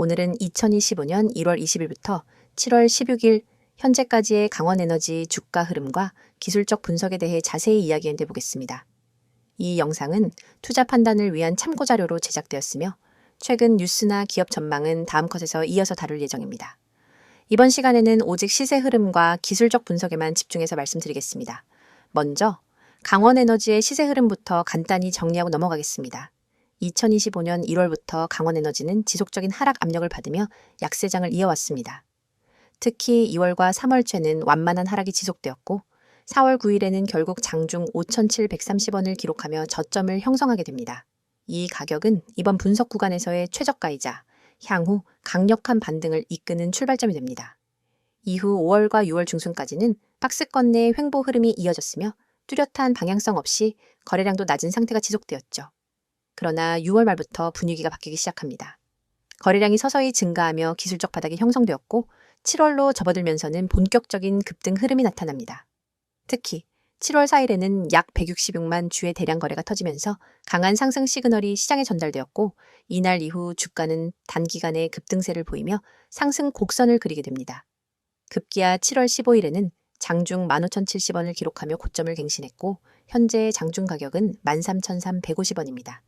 오늘은 2025년 1월 20일부터 7월 16일 현재까지의 강원에너지 주가 흐름과 기술적 분석에 대해 자세히 이야기해 보겠습니다. 이 영상은 투자 판단을 위한 참고 자료로 제작되었으며 최근 뉴스나 기업 전망은 다음 컷에서 이어서 다룰 예정입니다. 이번 시간에는 오직 시세 흐름과 기술적 분석에만 집중해서 말씀드리겠습니다. 먼저 강원에너지의 시세 흐름부터 간단히 정리하고 넘어가겠습니다. 2025년 1월부터 강원에너지는 지속적인 하락 압력을 받으며 약세장을 이어왔습니다. 특히 2월과 3월째는 완만한 하락이 지속되었고 4월 9일에는 결국 장중 5,730원을 기록하며 저점을 형성하게 됩니다. 이 가격은 이번 분석 구간에서의 최저가이자 향후 강력한 반등을 이끄는 출발점이 됩니다. 이후 5월과 6월 중순까지는 박스권 내 횡보 흐름이 이어졌으며 뚜렷한 방향성 없이 거래량도 낮은 상태가 지속되었죠. 그러나 6월 말부터 분위기가 바뀌기 시작합니다. 거래량이 서서히 증가하며 기술적 바닥이 형성되었고 7월로 접어들면서는 본격적인 급등 흐름이 나타납니다. 특히 7월 4일에는 약 166만 주의 대량 거래가 터지면서 강한 상승 시그널이 시장에 전달되었고 이날 이후 주가는 단기간에 급등세를 보이며 상승 곡선을 그리게 됩니다. 급기야 7월 15일에는 장중 15,070원을 기록하며 고점을 갱신했고 현재 장중 가격은 13,350원입니다.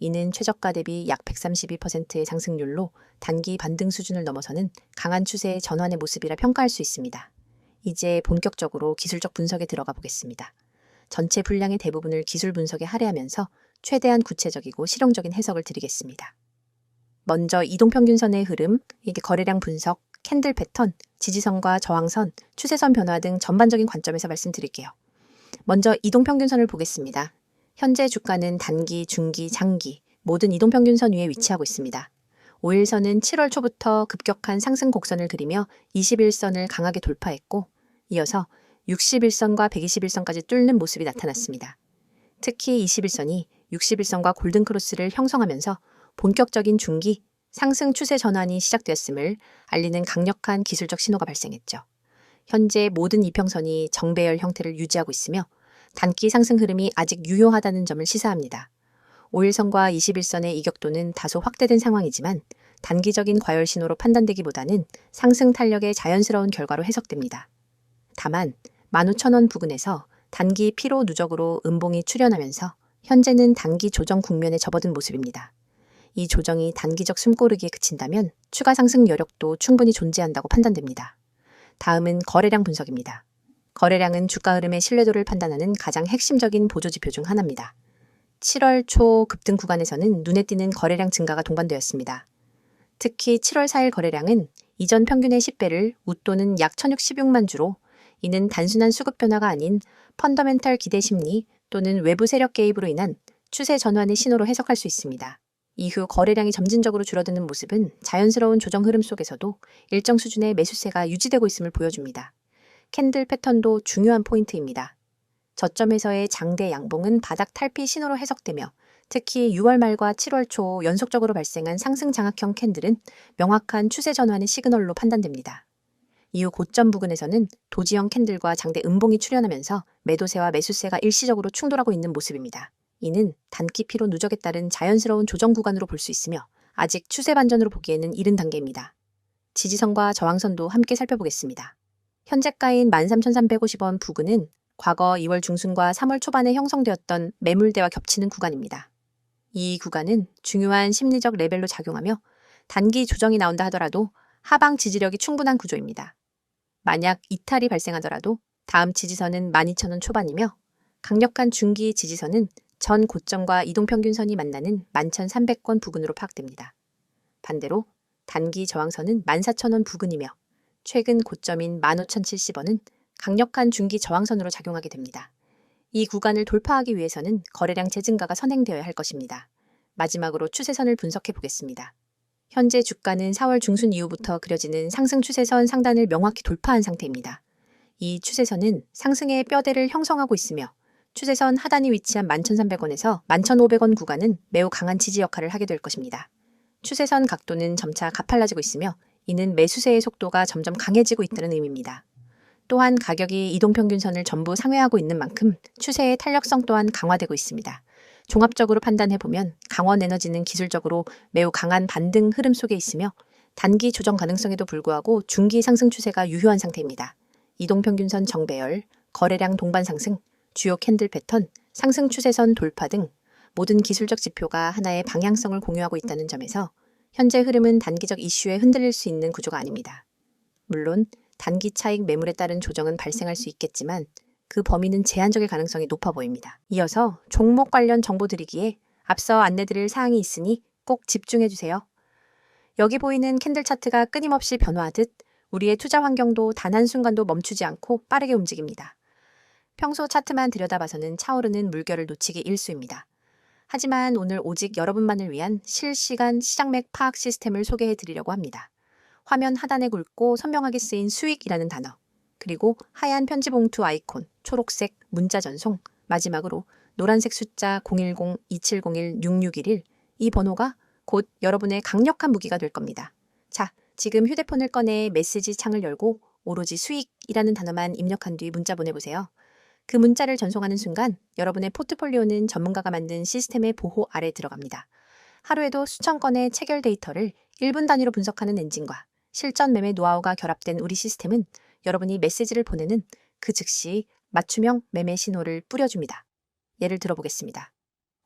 이는 최저가 대비 약 132%의 상승률로 단기 반등 수준을 넘어서는 강한 추세의 전환의 모습이라 평가할 수 있습니다. 이제 본격적으로 기술적 분석에 들어가 보겠습니다. 전체 분량의 대부분을 기술 분석에 할애하면서 최대한 구체적이고 실용적인 해석을 드리겠습니다. 먼저 이동평균선의 흐름, 이게 거래량 분석, 캔들 패턴, 지지선과 저항선, 추세선 변화 등 전반적인 관점에서 말씀드릴게요. 먼저 이동평균선을 보겠습니다. 현재 주가는 단기, 중기, 장기 모든 이동평균선 위에 위치하고 있습니다. 5일선은 7월 초부터 급격한 상승 곡선을 그리며 21선을 강하게 돌파했고 이어서 61선과 121선까지 뚫는 모습이 나타났습니다. 특히 21선이 61선과 골든크로스를 형성하면서 본격적인 중기 상승 추세 전환이 시작되었음을 알리는 강력한 기술적 신호가 발생했죠. 현재 모든 이평선이 정배열 형태를 유지하고 있으며 단기 상승 흐름이 아직 유효하다는 점을 시사합니다. 5일선과 21선의 이격도는 다소 확대된 상황이지만 단기적인 과열 신호로 판단되기보다는 상승 탄력의 자연스러운 결과로 해석됩니다. 다만 15,000원 부근에서 단기 피로 누적으로 음봉이 출현하면서 현재는 단기 조정 국면에 접어든 모습입니다. 이 조정이 단기적 숨고르기에 그친다면 추가 상승 여력도 충분히 존재한다고 판단됩니다. 다음은 거래량 분석입니다. 거래량은 주가 흐름의 신뢰도를 판단하는 가장 핵심적인 보조지표 중 하나입니다. 7월 초 급등 구간에서는 눈에 띄는 거래량 증가가 동반되었습니다. 특히 7월 4일 거래량은 이전 평균의 10배를 웃도는 약 1066만 주로 이는 단순한 수급 변화가 아닌 펀더멘탈 기대 심리 또는 외부 세력 개입으로 인한 추세 전환의 신호로 해석할 수 있습니다. 이후 거래량이 점진적으로 줄어드는 모습은 자연스러운 조정 흐름 속에서도 일정 수준의 매수세가 유지되고 있음을 보여줍니다. 캔들 패턴도 중요한 포인트입니다. 저점에서의 장대 양봉은 바닥 탈피 신호로 해석되며 특히 6월 말과 7월 초 연속적으로 발생한 상승 장악형 캔들은 명확한 추세 전환의 시그널로 판단됩니다. 이후 고점 부근에서는 도지형 캔들과 장대 음봉이 출현하면서 매도세와 매수세가 일시적으로 충돌하고 있는 모습입니다. 이는 단기 피로 누적에 따른 자연스러운 조정 구간으로 볼 수 있으며 아직 추세 반전으로 보기에는 이른 단계입니다. 지지선과 저항선도 함께 살펴보겠습니다. 현재가인 13,350원 부근은 과거 2월 중순과 3월 초반에 형성되었던 매물대와 겹치는 구간입니다. 이 구간은 중요한 심리적 레벨로 작용하며 단기 조정이 나온다 하더라도 하방 지지력이 충분한 구조입니다. 만약 이탈이 발생하더라도 다음 지지선은 12,000원 초반이며 강력한 중기 지지선은 전 고점과 이동평균선이 만나는 11,300원 부근으로 파악됩니다. 반대로 단기 저항선은 14,000원 부근이며 최근 고점인 15,070원은 강력한 중기 저항선으로 작용하게 됩니다. 이 구간을 돌파하기 위해서는 거래량 재증가가 선행되어야 할 것입니다. 마지막으로 추세선을 분석해 보겠습니다. 현재 주가는 4월 중순 이후부터 그려지는 상승 추세선 상단을 명확히 돌파한 상태입니다. 이 추세선은 상승의 뼈대를 형성하고 있으며 추세선 하단이 위치한 11,300원에서 11,500원 구간은 매우 강한 지지 역할을 하게 될 것입니다. 추세선 각도는 점차 가팔라지고 있으며 이는 매수세의 속도가 점점 강해지고 있다는 의미입니다. 또한 가격이 이동평균선을 전부 상회하고 있는 만큼 추세의 탄력성 또한 강화되고 있습니다. 종합적으로 판단해보면 강원에너지는 기술적으로 매우 강한 반등 흐름 속에 있으며 단기 조정 가능성에도 불구하고 중기 상승 추세가 유효한 상태입니다. 이동평균선 정배열, 거래량 동반 상승, 주요 캔들 패턴, 상승 추세선 돌파 등 모든 기술적 지표가 하나의 방향성을 공유하고 있다는 점에서 현재 흐름은 단기적 이슈에 흔들릴 수 있는 구조가 아닙니다. 물론 단기 차익 매물에 따른 조정은 발생할 수 있겠지만 그 범위는 제한적일 가능성이 높아 보입니다. 이어서 종목 관련 정보 드리기에 앞서 안내드릴 사항이 있으니 꼭 집중해 주세요. 여기 보이는 캔들 차트가 끊임없이 변화하듯 우리의 투자 환경도 단 한순간도 멈추지 않고 빠르게 움직입니다. 평소 차트만 들여다봐서는 차오르는 물결을 놓치기 일수입니다. 하지만 오늘 오직 여러분만을 위한 실시간 시장맥 파악 시스템을 소개해 드리려고 합니다. 화면 하단에 굵고 선명하게 쓰인 수익이라는 단어, 그리고 하얀 편지 봉투 아이콘, 초록색 문자 전송, 마지막으로 노란색 숫자 010-2701-6611, 이 번호가 곧 여러분의 강력한 무기가 될 겁니다. 자, 지금 휴대폰을 꺼내 메시지 창을 열고 오로지 수익이라는 단어만 입력한 뒤 문자 보내보세요. 그 문자를 전송하는 순간 여러분의 포트폴리오는 전문가가 만든 시스템의 보호 아래 들어갑니다. 하루에도 수천 건의 체결 데이터를 1분 단위로 분석하는 엔진과 실전 매매 노하우가 결합된 우리 시스템은 여러분이 메시지를 보내는 그 즉시 맞춤형 매매 신호를 뿌려줍니다. 예를 들어보겠습니다.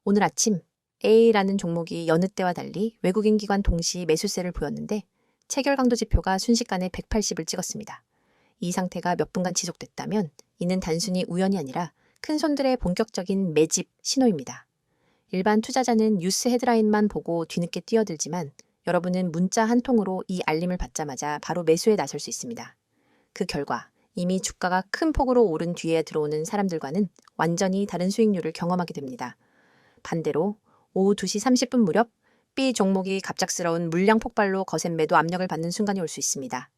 오늘 아침 A라는 종목이 여느 때와 달리 외국인 기관 동시 매수세를 보였는데 체결 강도 지표가 순식간에 180을 찍었습니다. 이 상태가 몇 분간 지속됐다면 이는 단순히 우연이 아니라 큰 손들의 본격적인 매집 신호입니다. 일반 투자자는 뉴스 헤드라인만 보고 뒤늦게 뛰어들지만 여러분은 문자 한 통으로 이 알림을 받자마자 바로 매수에 나설 수 있습니다. 그 결과 이미 주가가 큰 폭으로 오른 뒤에 들어오는 사람들과는 완전히 다른 수익률을 경험하게 됩니다. 반대로 오후 2시 30분 무렵 B 종목이 갑작스러운 물량 폭발로 거센 매도 압력을 받는 순간이 올 수 있습니다.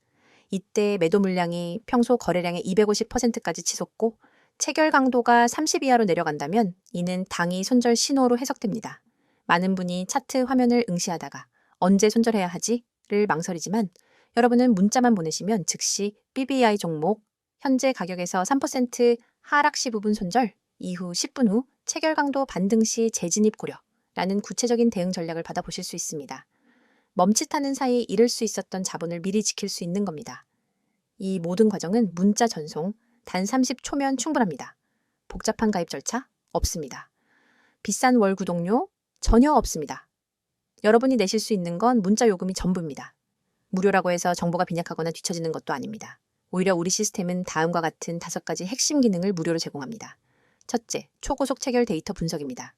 이때 매도 물량이 평소 거래량의 250%까지 치솟고 체결 강도가 30 이하로 내려간다면 이는 당이 손절 신호로 해석됩니다. 많은 분이 차트 화면을 응시하다가 언제 손절해야 하지?를 망설이지만 여러분은 문자만 보내시면 즉시 BBI 종목 현재 가격에서 3% 하락 시 부분 손절 이후 10분 후 체결 강도 반등 시 재진입 고려 라는 구체적인 대응 전략을 받아보실 수 있습니다. 멈칫하는 사이 잃을 수 있었던 자본을 미리 지킬 수 있는 겁니다. 이 모든 과정은 문자 전송 단 30초면 충분합니다. 복잡한 가입 절차 없습니다. 비싼 월 구독료 전혀 없습니다. 여러분이 내실 수 있는 건 문자 요금이 전부입니다. 무료라고 해서 정보가 빈약하거나 뒤처지는 것도 아닙니다. 오히려 우리 시스템은 다음과 같은 다섯 가지 핵심 기능을 무료로 제공합니다. 첫째, 초고속 체결 데이터 분석입니다.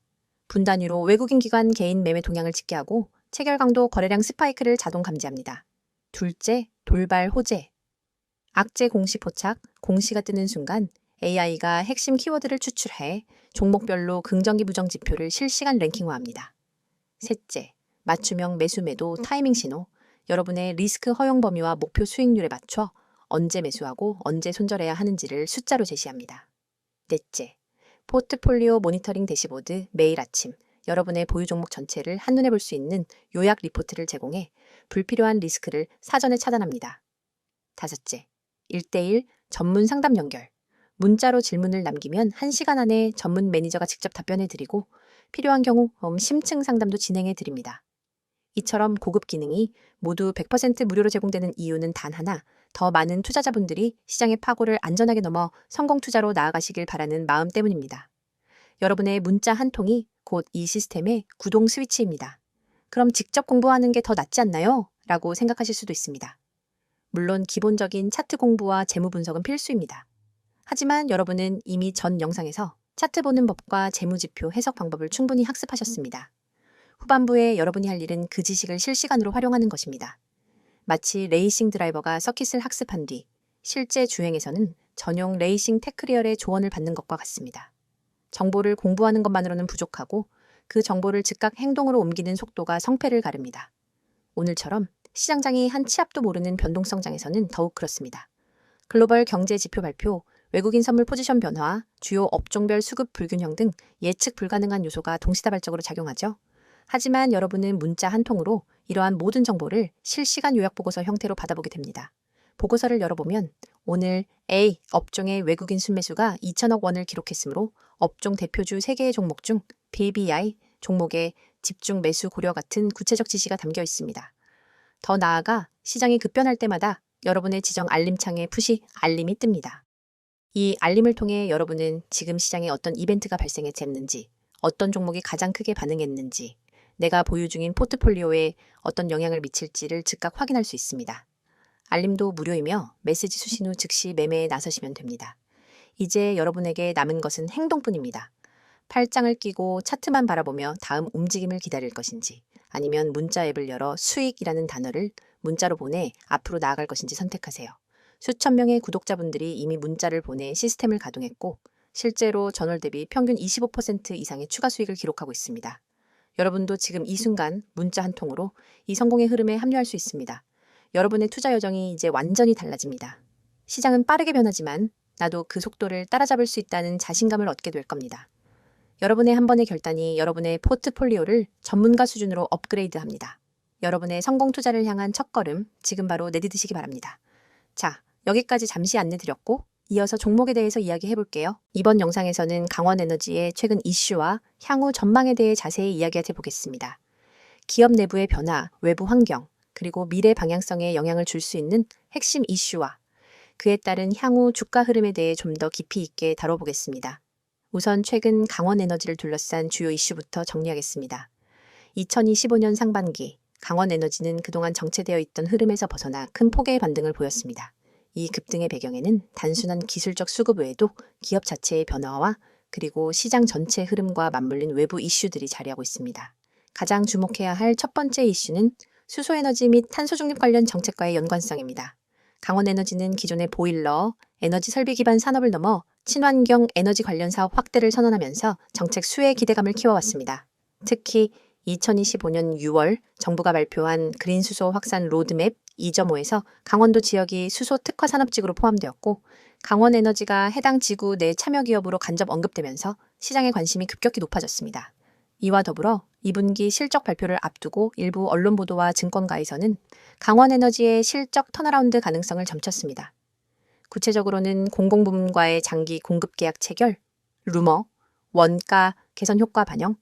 분 단위로 외국인 기관 개인 매매 동향을 집계하고 체결 강도 거래량 스파이크를 자동 감지합니다. 둘째, 돌발 호재. 악재 공시 포착, 공시가 뜨는 순간 AI가 핵심 키워드를 추출해 종목별로 긍정기 부정 지표를 실시간 랭킹화합니다. 셋째, 맞춤형 매수 매도 타이밍 신호. 여러분의 리스크 허용 범위와 목표 수익률에 맞춰 언제 매수하고 언제 손절해야 하는지를 숫자로 제시합니다. 넷째, 포트폴리오 모니터링 대시보드 매일 아침 여러분의 보유 종목 전체를 한눈에 볼 수 있는 요약 리포트를 제공해 불필요한 리스크를 사전에 차단합니다. 다섯째, 1대1 전문 상담 연결. 문자로 질문을 남기면 1시간 안에 전문 매니저가 직접 답변해 드리고 필요한 경우 심층 상담도 진행해 드립니다. 이처럼 고급 기능이 모두 100% 무료로 제공되는 이유는 단 하나, 더 많은 투자자분들이 시장의 파고를 안전하게 넘어 성공 투자로 나아가시길 바라는 마음 때문입니다. 여러분의 문자 한 통이 곧 이 시스템의 구동 스위치입니다. 그럼 직접 공부하는 게 더 낫지 않나요? 라고 생각하실 수도 있습니다. 물론 기본적인 차트 공부와 재무 분석은 필수입니다. 하지만 여러분은 이미 전 영상에서 차트 보는 법과 재무지표 해석 방법을 충분히 학습하셨습니다. 후반부에 여러분이 할 일은 그 지식을 실시간으로 활용하는 것입니다. 마치 레이싱 드라이버가 서킷을 학습한 뒤 실제 주행에서는 전용 레이싱 테크리얼의 조언을 받는 것과 같습니다. 정보를 공부하는 것만으로는 부족하고 그 정보를 즉각 행동으로 옮기는 속도가 성패를 가릅니다. 오늘처럼 시장장이 한 치 앞도 모르는 변동성장에서는 더욱 그렇습니다. 글로벌 경제 지표 발표, 외국인 선물 포지션 변화, 주요 업종별 수급 불균형 등 예측 불가능한 요소가 동시다발적으로 작용하죠. 하지만 여러분은 문자 한 통으로 이러한 모든 정보를 실시간 요약 보고서 형태로 받아보게 됩니다. 보고서를 열어보면 오늘 A 업종의 외국인 순매수가 2천억 원을 기록했으므로 업종 대표주 3개의 종목 중 BBI 종목의 집중 매수 고려 같은 구체적 지시가 담겨 있습니다. 더 나아가 시장이 급변할 때마다 여러분의 지정 알림창에 푸시 알림이 뜹니다. 이 알림을 통해 여러분은 지금 시장에 어떤 이벤트가 발생했는지, 어떤 종목이 가장 크게 반응했는지, 내가 보유 중인 포트폴리오에 어떤 영향을 미칠지를 즉각 확인할 수 있습니다. 알림도 무료이며 메시지 수신 후 즉시 매매에 나서시면 됩니다. 이제 여러분에게 남은 것은 행동뿐입니다. 팔짱을 끼고 차트만 바라보며 다음 움직임을 기다릴 것인지, 아니면 문자 앱을 열어 수익이라는 단어를 문자로 보내 앞으로 나아갈 것인지 선택하세요. 수천 명의 구독자분들이 이미 문자를 보내 시스템을 가동했고, 실제로 전월 대비 평균 25% 이상의 추가 수익을 기록하고 있습니다. 여러분도 지금 이 순간 문자 한 통으로 이 성공의 흐름에 합류할 수 있습니다. 여러분의 투자 여정이 이제 완전히 달라집니다. 시장은 빠르게 변하지만 나도 그 속도를 따라잡을 수 있다는 자신감을 얻게 될 겁니다. 여러분의 한 번의 결단이 여러분의 포트폴리오를 전문가 수준으로 업그레이드 합니다. 여러분의 성공 투자를 향한 첫걸음 지금 바로 내디드시기 바랍니다. 자, 여기까지 잠시 안내 드렸고 이어서 종목에 대해서 이야기해 볼게요. 이번 영상에서는 강원에너지의 최근 이슈와 향후 전망에 대해 자세히 이야기해 보겠습니다. 기업 내부의 변화, 외부 환경, 그리고 미래 방향성에 영향을 줄 수 있는 핵심 이슈와 그에 따른 향후 주가 흐름에 대해 좀 더 깊이 있게 다뤄보겠습니다. 우선 최근 강원에너지를 둘러싼 주요 이슈부터 정리하겠습니다. 2025년 상반기 강원에너지는 그동안 정체되어 있던 흐름에서 벗어나 큰 폭의 반등을 보였습니다. 이 급등의 배경에는 단순한 기술적 수급 외에도 기업 자체의 변화와 그리고 시장 전체 흐름과 맞물린 외부 이슈들이 자리하고 있습니다. 가장 주목해야 할 첫 번째 이슈는 수소에너지 및 탄소 중립 관련 정책과의 연관성입니다. 강원에너지는 기존의 보일러, 에너지 설비 기반 산업을 넘어 친환경 에너지 관련 사업 확대를 선언하면서 정책 수혜 기대감을 키워왔습니다. 특히 2025년 6월 정부가 발표한 그린 수소 확산 로드맵 2.5에서 강원도 지역이 수소 특화 산업지구로 포함되었고 강원 에너지가 해당 지구 내 참여 기업으로 간접 언급되면서 시장의 관심이 급격히 높아졌습니다. 이와 더불어 2분기 실적 발표를 앞두고 일부 언론 보도와 증권가에서는 강원에너지의 실적 턴어라운드 가능성을 점쳤습니다. 구체적으로는 공공부문과의 장기 공급 계약 체결, 루머, 원가 개선 효과 반영,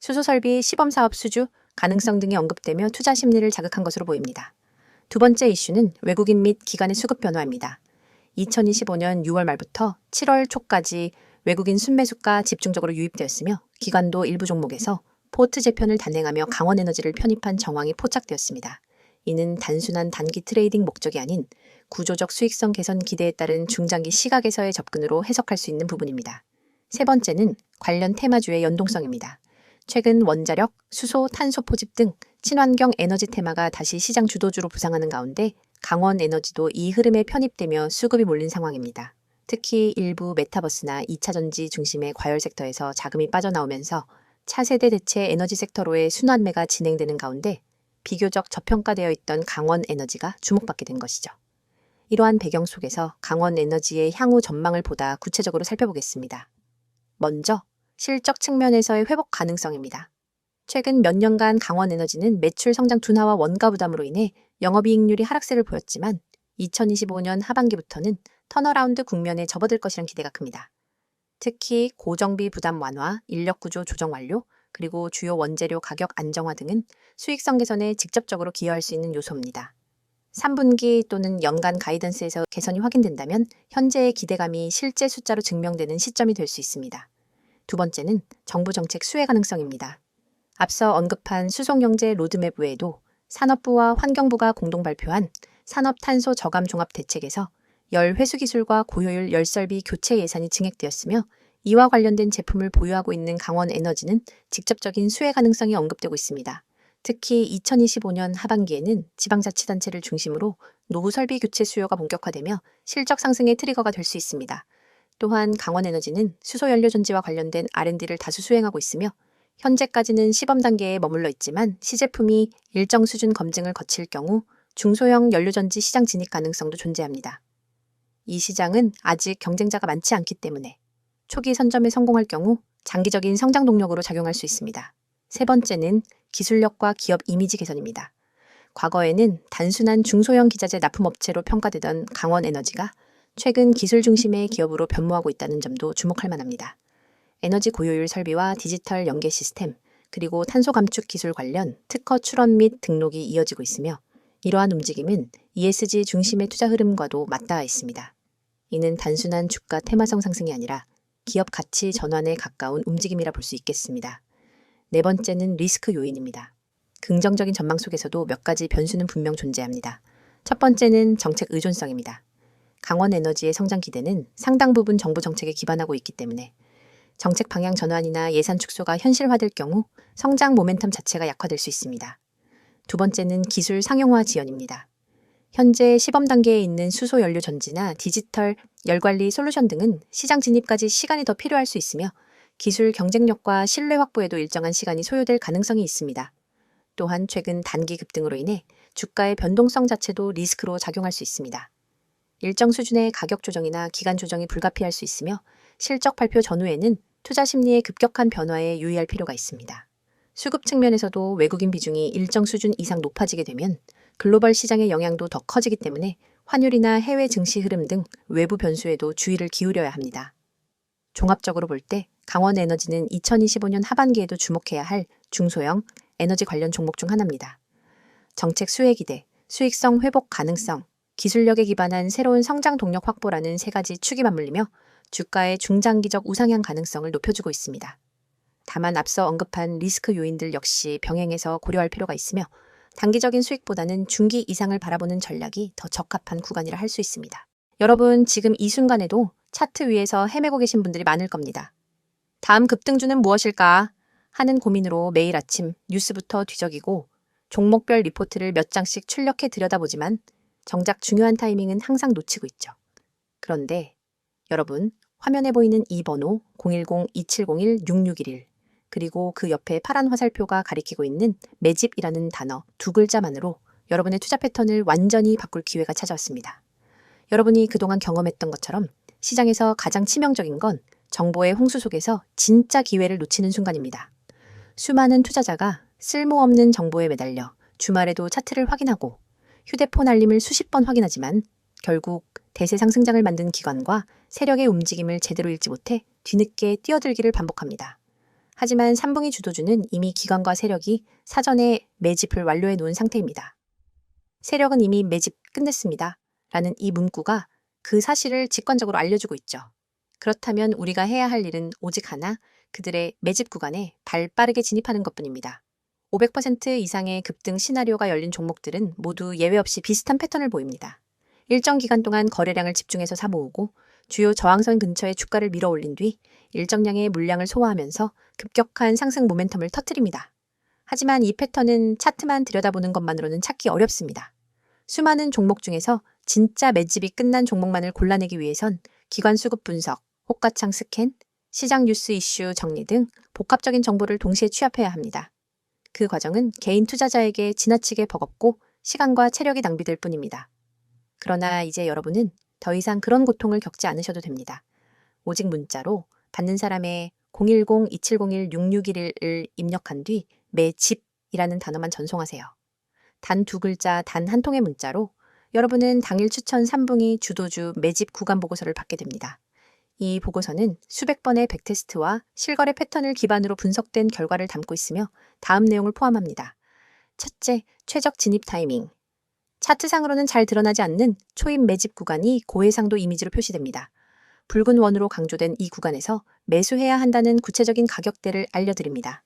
수소설비 시범사업 수주 가능성 등이 언급되며 투자 심리를 자극한 것으로 보입니다. 두 번째 이슈는 외국인 및 기관의 수급 변화입니다. 2025년 6월 말부터 7월 초까지 외국인 순매수가 집중적으로 유입되었으며 기관도 일부 종목에서 포트 재편을 단행하며 강원에너지를 편입한 정황이 포착되었습니다. 이는 단순한 단기 트레이딩 목적이 아닌 구조적 수익성 개선 기대에 따른 중장기 시각에서의 접근으로 해석할 수 있는 부분입니다. 세 번째는 관련 테마주의 연동성입니다. 최근 원자력, 수소, 탄소 포집 등 친환경 에너지 테마가 다시 시장 주도주로 부상하는 가운데 강원 에너지도 이 흐름에 편입되며 수급이 몰린 상황입니다. 특히 일부 메타버스나 2차 전지 중심의 과열 섹터에서 자금이 빠져나오면서 차세대 대체 에너지 섹터로의 순환매가 진행되는 가운데 비교적 저평가되어 있던 강원 에너지가 주목받게 된 것이죠. 이러한 배경 속에서 강원 에너지의 향후 전망을 보다 구체적으로 살펴보겠습니다. 먼저 실적 측면에서의 회복 가능성입니다. 최근 몇 년간 강원 에너지는 매출 성장 둔화와 원가 부담으로 인해 영업이익률이 하락세를 보였지만 2025년 하반기부터는 턴어라운드 국면에 접어들 것이란 기대가 큽니다. 특히 고정비 부담 완화, 인력 구조 조정 완료, 그리고 주요 원재료 가격 안정화 등은 수익성 개선에 직접적으로 기여할 수 있는 요소입니다. 3분기 또는 연간 가이던스에서 개선이 확인된다면 현재의 기대감이 실제 숫자로 증명되는 시점이 될 수 있습니다. 두 번째는 정부 정책 수혜 가능성입니다. 앞서 언급한 수송경제 로드맵 외에도 산업부와 환경부가 공동 발표한 산업탄소 저감 종합 대책에서 열 회수 기술과 고효율 열설비 교체 예산이 증액되었으며 이와 관련된 제품을 보유하고 있는 강원 에너지는 직접적인 수혜 가능성이 언급되고 있습니다. 특히 2025년 하반기에는 지방자치단체를 중심으로 노후 설비 교체 수요가 본격화되며 실적 상승의 트리거가 될 수 있습니다. 또한 강원에너지는 수소연료 전지와 관련된 R&D를 다수 수행하고 있으며 현재까지는 시범 단계에 머물러 있지만 시제품이 일정 수준 검증을 거칠 경우 중소형 연료전지 시장 진입 가능성도 존재합니다. 이 시장은 아직 경쟁자가 많지 않기 때문에 초기 선점에 성공할 경우 장기적인 성장 동력으로 작용할 수 있습니다. 세 번째는 기술력과 기업 이미지 개선입니다. 과거에는 단순한 중소형 기자재 납품업체로 평가되던 강원에너지가 최근 기술 중심의 기업으로 변모하고 있다는 점도 주목할 만합니다. 에너지 고효율 설비와 디지털 연계 시스템, 그리고 탄소 감축 기술 관련 특허 출원 및 등록이 이어지고 있으며 이러한 움직임은 ESG 중심의 투자 흐름과도 맞닿아 있습니다. 이는 단순한 주가 테마성 상승이 아니라 기업 가치 전환에 가까운 움직임이라 볼 수 있겠습니다. 네 번째는 리스크 요인입니다. 긍정적인 전망 속에서도 몇 가지 변수는 분명 존재합니다. 첫 번째는 정책 의존성입니다. 강원 에너지의 성장 기대는 상당 부분 정부 정책에 기반하고 있기 때문에 정책 방향 전환이나 예산 축소가 현실화될 경우 성장 모멘텀 자체가 약화될 수 있습니다. 두 번째는 기술 상용화 지연입니다. 현재 시범 단계에 있는 수소 연료 전지나 디지털 열 관리 솔루션 등은 시장 진입까지 시간이 더 필요할 수 있으며 기술 경쟁력과 신뢰 확보에도 일정한 시간이 소요될 가능성이 있습니다. 또한 최근 단기 급등으로 인해 주가의 변동성 자체도 리스크로 작용할 수 있습니다. 일정 수준의 가격 조정이나 기간 조정이 불가피할 수 있으며 실적 발표 전후에는 투자 심리의 급격한 변화에 유의할 필요가 있습니다. 수급 측면에서도 외국인 비중이 일정 수준 이상 높아지게 되면 글로벌 시장의 영향도 더 커지기 때문에 환율이나 해외 증시 흐름 등 외부 변수에도 주의를 기울여야 합니다. 종합적으로 볼 때 강원 에너지는 2025년 하반기에도 주목해야 할 중소형 에너지 관련 종목 중 하나입니다. 정책 수혜 기대, 수익성 회복 가능성, 기술력에 기반한 새로운 성장 동력 확보라는 세 가지 축이 맞물리며 주가의 중장기적 우상향 가능성을 높여주고 있습니다. 다만 앞서 언급한 리스크 요인들 역시 병행해서 고려할 필요가 있으며 단기적인 수익보다는 중기 이상을 바라보는 전략이 더 적합한 구간이라 할 수 있습니다. 여러분, 지금 이 순간에도 차트 위에서 헤매고 계신 분들이 많을 겁니다. 다음 급등주는 무엇일까? 하는 고민으로 매일 아침 뉴스부터 뒤적이고 종목별 리포트를 몇 장씩 출력해 들여다보지만 정작 중요한 타이밍은 항상 놓치고 있죠. 그런데 여러분, 화면에 보이는 이 번호 010-2701-6611 그리고 그 옆에 파란 화살표가 가리키고 있는 매집이라는 단어 두 글자만으로 여러분의 투자 패턴을 완전히 바꿀 기회가 찾아왔습니다. 여러분이 그동안 경험했던 것처럼 시장에서 가장 치명적인 건 정보의 홍수 속에서 진짜 기회를 놓치는 순간입니다. 수많은 투자자가 쓸모없는 정보에 매달려 주말에도 차트를 확인하고 휴대폰 알림을 수십 번 확인하지만 결국 대세 상승장을 만든 기관과 세력의 움직임을 제대로 읽지 못해 뒤늦게 뛰어들기를 반복합니다. 하지만 삼붕이 주도주는 이미 기관과 세력이 사전에 매집을 완료해 놓은 상태입니다. 세력은 이미 매집 끝냈습니다. 라는 이 문구가 그 사실을 직관적으로 알려주고 있죠. 그렇다면 우리가 해야 할 일은 오직 하나, 그들의 매집 구간에 발 빠르게 진입하는 것 뿐입니다. 500% 이상의 급등 시나리오가 열린 종목들은 모두 예외 없이 비슷한 패턴을 보입니다. 일정 기간 동안 거래량을 집중해서 사모으고 주요 저항선 근처에 주가를 밀어 올린 뒤 일정량의 물량을 소화하면서 급격한 상승 모멘텀을 터뜨립니다. 하지만 이 패턴은 차트만 들여다보는 것만으로는 찾기 어렵습니다. 수많은 종목 중에서 진짜 매집이 끝난 종목만을 골라내기 위해선 기관 수급 분석, 호가창 스캔, 시장 뉴스 이슈 정리 등 복합적인 정보를 동시에 취합해야 합니다. 그 과정은 개인 투자자에게 지나치게 버겁고 시간과 체력이 낭비될 뿐입니다. 그러나 이제 여러분은 더 이상 그런 고통을 겪지 않으셔도 됩니다. 오직 문자로 받는 사람의 010-2701-6611을 입력한 뒤 매집이라는 단어만 전송하세요. 단 두 글자 단 한 통의 문자로 여러분은 당일 추천 3분기 주도주 매집 구간 보고서를 받게 됩니다. 이 보고서는 수백 번의 백테스트와 실거래 패턴을 기반으로 분석된 결과를 담고 있으며 다음 내용을 포함합니다. 첫째, 최적 진입 타이밍. 차트상으로는 잘 드러나지 않는 초입 매집 구간이 고해상도 이미지로 표시됩니다. 붉은 원으로 강조된 이 구간에서 매수해야 한다는 구체적인 가격대를 알려드립니다.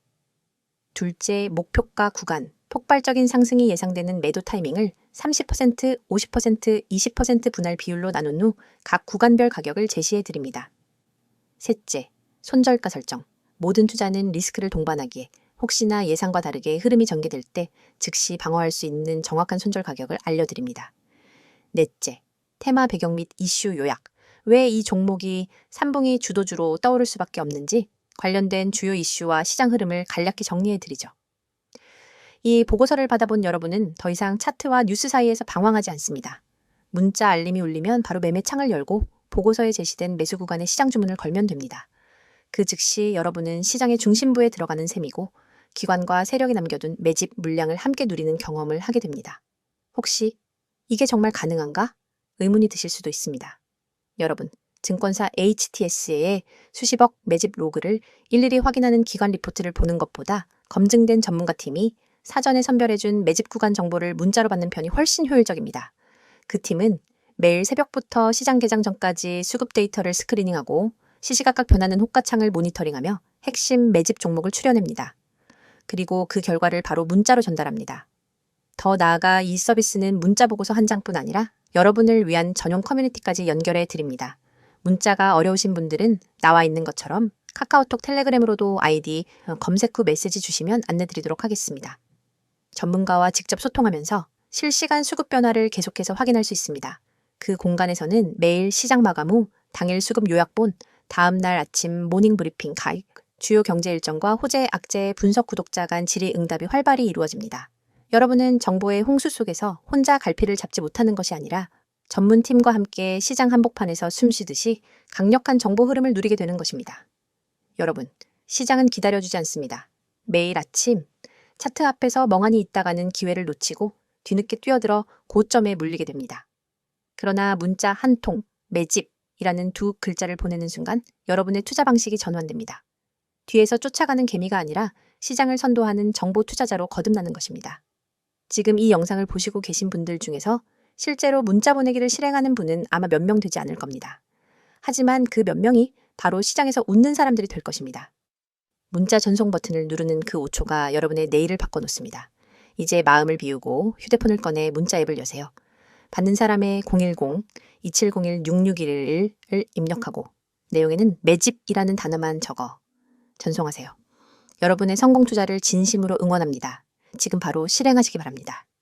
둘째, 목표가 구간. 폭발적인 상승이 예상되는 매도 타이밍을 30%, 50%, 20% 분할 비율로 나눈 후 각 구간별 가격을 제시해 드립니다. 셋째, 손절가 설정. 모든 투자는 리스크를 동반하기에 혹시나 예상과 다르게 흐름이 전개될 때 즉시 방어할 수 있는 정확한 손절 가격을 알려드립니다. 넷째, 테마 배경 및 이슈 요약. 왜 이 종목이 삼봉이 주도주로 떠오를 수밖에 없는지 관련된 주요 이슈와 시장 흐름을 간략히 정리해 드리죠. 이 보고서를 받아본 여러분은 더 이상 차트와 뉴스 사이에서 방황하지 않습니다. 문자 알림이 울리면 바로 매매 창을 열고 보고서에 제시된 매수 구간의 시장 주문을 걸면 됩니다. 그 즉시 여러분은 시장의 중심부에 들어가는 셈이고 기관과 세력이 남겨둔 매집 물량을 함께 누리는 경험을 하게 됩니다. 혹시 이게 정말 가능한가? 의문이 드실 수도 있습니다. 여러분, 증권사 HTS의 수십억 매집 로그를 일일이 확인하는 기관 리포트를 보는 것보다 검증된 전문가 팀이 사전에 선별해준 매집 구간 정보를 문자로 받는 편이 훨씬 효율적입니다. 그 팀은 매일 새벽부터 시장 개장 전까지 수급 데이터를 스크리닝하고 시시각각 변하는 호가창을 모니터링하며 핵심 매집 종목을 추려냅니다. 그리고 그 결과를 바로 문자로 전달합니다. 더 나아가 이 서비스는 문자 보고서 한 장뿐 아니라 여러분을 위한 전용 커뮤니티까지 연결해 드립니다. 문자가 어려우신 분들은 나와 있는 것처럼 카카오톡 텔레그램으로도 아이디 어, 검색 후 메시지 주시면 안내 드리도록 하겠습니다. 전문가와 직접 소통하면서 실시간 수급 변화를 계속해서 확인할 수 있습니다. 그 공간에서는 매일 시장 마감 후 당일 수급 요약본, 다음 날 아침 모닝 브리핑 가입, 주요 경제 일정과 호재 악재 분석 구독자 간 질의 응답이 활발히 이루어집니다. 여러분은 정보의 홍수 속에서 혼자 갈피를 잡지 못하는 것이 아니라 전문팀과 함께 시장 한복판에서 숨 쉬듯이 강력한 정보 흐름을 누리게 되는 것입니다. 여러분, 시장은 기다려주지 않습니다. 매일 아침 차트 앞에서 멍하니 있다가는 기회를 놓치고 뒤늦게 뛰어들어 고점에 물리게 됩니다. 그러나 문자 한 통, 매집이라는 두 글자를 보내는 순간 여러분의 투자 방식이 전환됩니다. 뒤에서 쫓아가는 개미가 아니라 시장을 선도하는 정보 투자자로 거듭나는 것입니다. 지금 이 영상을 보시고 계신 분들 중에서 실제로 문자 보내기를 실행하는 분은 아마 몇 명 되지 않을 겁니다. 하지만 그 몇 명이 바로 시장에서 웃는 사람들이 될 것입니다. 문자 전송 버튼을 누르는 그 5초가 여러분의 내일을 바꿔놓습니다. 이제 마음을 비우고 휴대폰을 꺼내 문자 앱을 여세요. 받는 사람의 010-2701-6611을 입력하고 내용에는 매집이라는 단어만 적어 전송하세요. 여러분의 성공 투자를 진심으로 응원합니다. 지금 바로 실행하시기 바랍니다.